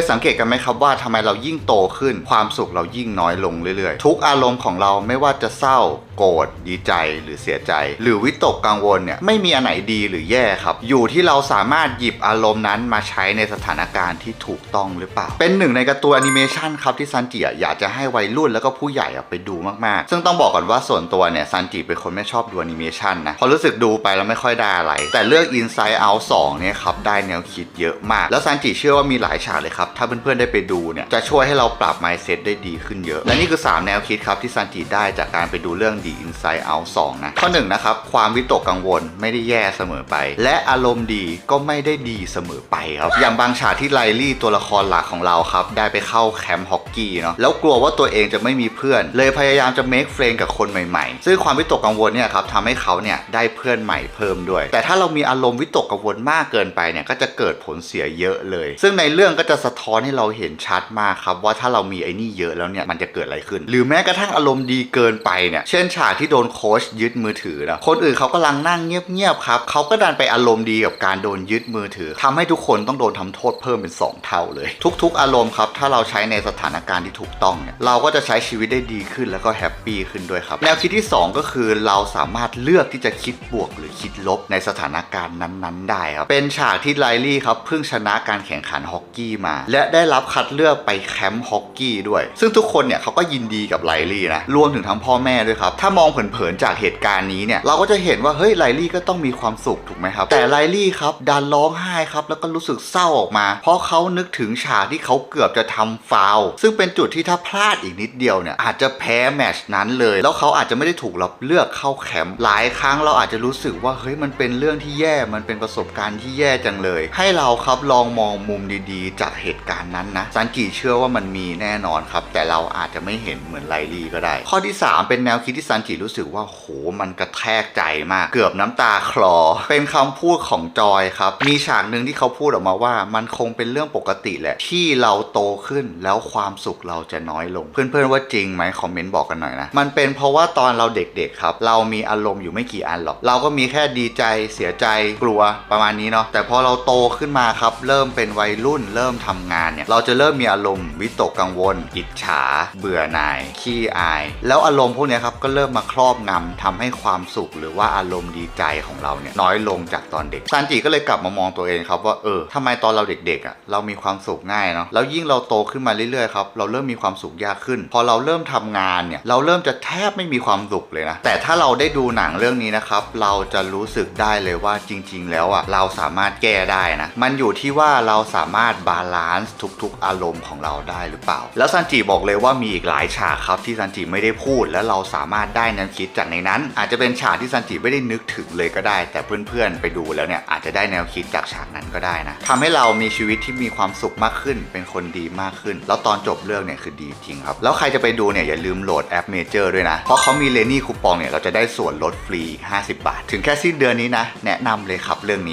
ยสังเกตกันไหมครับว่าทำไมเรายิ่งโตขึ้น ความสุขเรายิ่งน้อยลงเรื่อยๆ ทุกอารมณ์ของเราไม่ว่าจะเศร้า โกรธดีใจหรือเสียใจ หรือวิตกกังวลเนี่ยไม่มีอันไหนดีหรือแย่ครับ อยู่ที่เราสามารถหยิบอารมณ์นั้นมาใช้ในสถานการณ์ที่ถูกต้องหรือเปล่า เป็นหนึ่งในการ์ตูนแอนิเมชันครับที่ซันจิอยากจะให้วัยรุ่นแล้วก็ผู้ใหญ่ไปดูมากๆ ซึ่งต้องบอกก่อนว่าส่วนตัวเนี่ยซันจิเป็นคนไม่ชอบดูแอนิเมชันนะพราะรู้สึกดูไปแล้วไม่ค่อยได้อะไร แต่เรื่อง Inside Out 2เนี่ยครับได้แนวคิดเยอะมาก แล้วซันจิเชื่อว่ามีหลายฉากเลยครับถ้าเพื่อนๆได้ไปดูเนี่ยจะช่วยให้เราปรับ mindset ได้ดีขึ้นเยอะ และนี่คือ 3 แนวคิดครับที่ซันจิได้จากการไปดูเรื่อง The Inside Out 2 นะ ข้อ1นะครับความวิตกกังวลไม่ได้แย่เสมอไป และอารมณ์ดีก็ไม่ได้ดีเสมอไปครับ อย่างบางฉากที่ไลลี่ตัวละครหลักของเราครับ ได้ไปเข้าแคมป์ฮอกกี้เนาะแล้วกลัวว่าตัวเองจะไม่มีเพื่อน เลยพยายามจะ make friend กับคนใหม่ๆ ซึ่งความวิตกกังวลเนี่ยครับทำให้เขาเนี่ยได้เพื่อนใหม่เพิ่มด้วย แต่ถ้าเรามีอารมณ์วิตกกังวลมากเกินไปเนี่ยก็จะเกิดผลเสียเยอะเลย ซึ่งในเรื่องก็จะสะท้อนให้เราเห็นชัดมากครับว่าถ้าเรามีไอ้นี่เยอะแล้วเนี่ยมันจะเกิดอะไรขึ้น หรือแม้กระทั่งอารมณ์ดีเกินไปเนี่ยเช่นฉากที่โดนโค้ชยึดมือถือนะคนอื่นเขากำลังนั่งเงียบๆครับเขาก็ดันไปอารมณ์ดีกับการโดนยึดมือถือทำให้ทุกคนต้องโดนทำโทษเพิ่มเป็นสองเท่าเลย ทุก ๆ อารมณ์ครับถ้าเราใช้ในสถานการณ์ที่ถูกต้องเนี่ยเราก็จะใช้ชีวิตได้ดีขึ้นแล้วก็แฮปปี้ขึ้นด้วยครับแนวคิดที่สองก็คือเราสามารถเลือกที่จะคิดบวกหรือคิดลบในสถานการณ์นั้นๆ ได้ครับเป็นฉากที่ไลลี่ครับเพิ่งชนะการแข่งขันฮอกกี้มาและได้รับคัดเลือกไปแคมป์ฮอกกี้ด้วย ซึ่งทุกคนเนี่ยเขาก็ยินดีกับไลลี่นะ รวมถึงทั้งพ่อแม่ด้วยครับ ถ้ามองเผินๆจากเหตุการณ์นี้เนี่ย เราก็จะเห็นว่า เฮ้ยไลลี่ก็ต้องมีความสุขถูกไหมครับ แต่ไลลี่ครับดันร้องไห้ครับ แล้วก็รู้สึกเศร้าออกมา เพราะเขานึกถึงฉากที่เขาเกือบจะทำฟาว ซึ่งเป็นจุดที่ถ้าพลาดอีกนิดเดียวเนี่ยอาจจะแพ้แมชนั้นเลย แล้วเขาอาจจะไม่ได้ถูกรับเลือกเข้าแคมป์หลายครั้งเราอาจจะรู้สึกว่าเฮ้ยมันเป็นเรื่องที่แย่มันเป็นประสบการณ์ที่แย่จังเลย ให้เราครับลองมองมุมดีๆ จากเหตุการณ์นั้นนะซันจิเชื่อว่ามันมีแน่นอนครับ แต่เราอาจจะไม่เห็นเหมือนไลลี่ก็ได้ ข้อที่ 3 เป็นแนวคิดที่ซันจิรู้สึกว่าโหมันกระแทกใจมาก เกือบน้ำตาคลอ เป็นคำพูดของจอยครับ มีฉากหนึ่งที่เขาพูดออกมาว่า มันคงเป็นเรื่องปกติแหละ ที่เราโตขึ้นแล้วความสุขเราจะน้อยลง เพื่อนๆว่าจริงไหมคอมเมนต์บอกกันหน่อยนะมันเป็นเพราะว่าตอนเราเด็กๆครับเรามีอารมณ์อยู่ไม่กี่อันหรอก เราก็มีแค่ดีใจเสียใจกลัวประมาณนี้เนาะแต่พอเราโตขึ้นมาครับ เริ่มเป็นวัยรุ่นเริ่มทำงานเนี่ยเราจะเริ่มมีอารมณ์วิตกกังวล อิจฉา เบื่อหน่าย ขี้อาย แล้วอารมณ์พวกนี้ครับก็เริ่มมาครอบงำทำให้ความสุขหรือว่าอารมณ์ดีใจของเราเนี่ยน้อยลงจากตอนเด็กซันจิก็เลยกลับมามองตัวเองครับว่าเออทำไมตอนเราเด็กๆอะเรามีความสุขง่ายเนาะแล้วยิ่งเราโตขึ้นมาเรื่อยๆครับเราเริ่มมีความสุขยากขึ้น พอเราเริ่มทำงานเนี่ยเราเริ่มจะแทบไม่มีความสุขเลยนะแต่ถ้าเราได้ดูหนังเรื่องนี้นะครับเราจะรู้สึกได้เลยว่าจริง ๆ แล้วอะเราสามารถแก้ได้นะมันอยู่ที่ว่าเราสามารถบาลานซ์ทุกๆ อารมณ์ของเราได้หรือเปล่า แล้วซันจิบอกเลยว่ามีอีกหลายฉากครับที่ซันจิไม่ได้พูด และเราสามารถได้แนวคิดจากในนั้น อาจจะเป็นฉากที่ซันจิไม่ได้นึกถึงเลยก็ได้ แต่เพื่อนๆ ไปดูแล้วเนี่ยอาจจะได้แนวคิดจากฉากนั้นก็ได้นะทำให้เรามีชีวิตที่มีความสุขมากขึ้น เป็นคนดีมากขึ้น แล้วตอนจบเรื่องเนี่ยคือดีจริงครับ แล้วใครจะไปดูเนี่ยอย่าลืมโหลดแอปเมเจอร์ด้วยนะ เพราะเขามีเลนี่คูปองเนี่ยเราจะได้ส่วนลดฟรี 50 บาท ถึงแค่สิ้นเดือนนี้นะ แนะนำเลยครับเรื่องนี้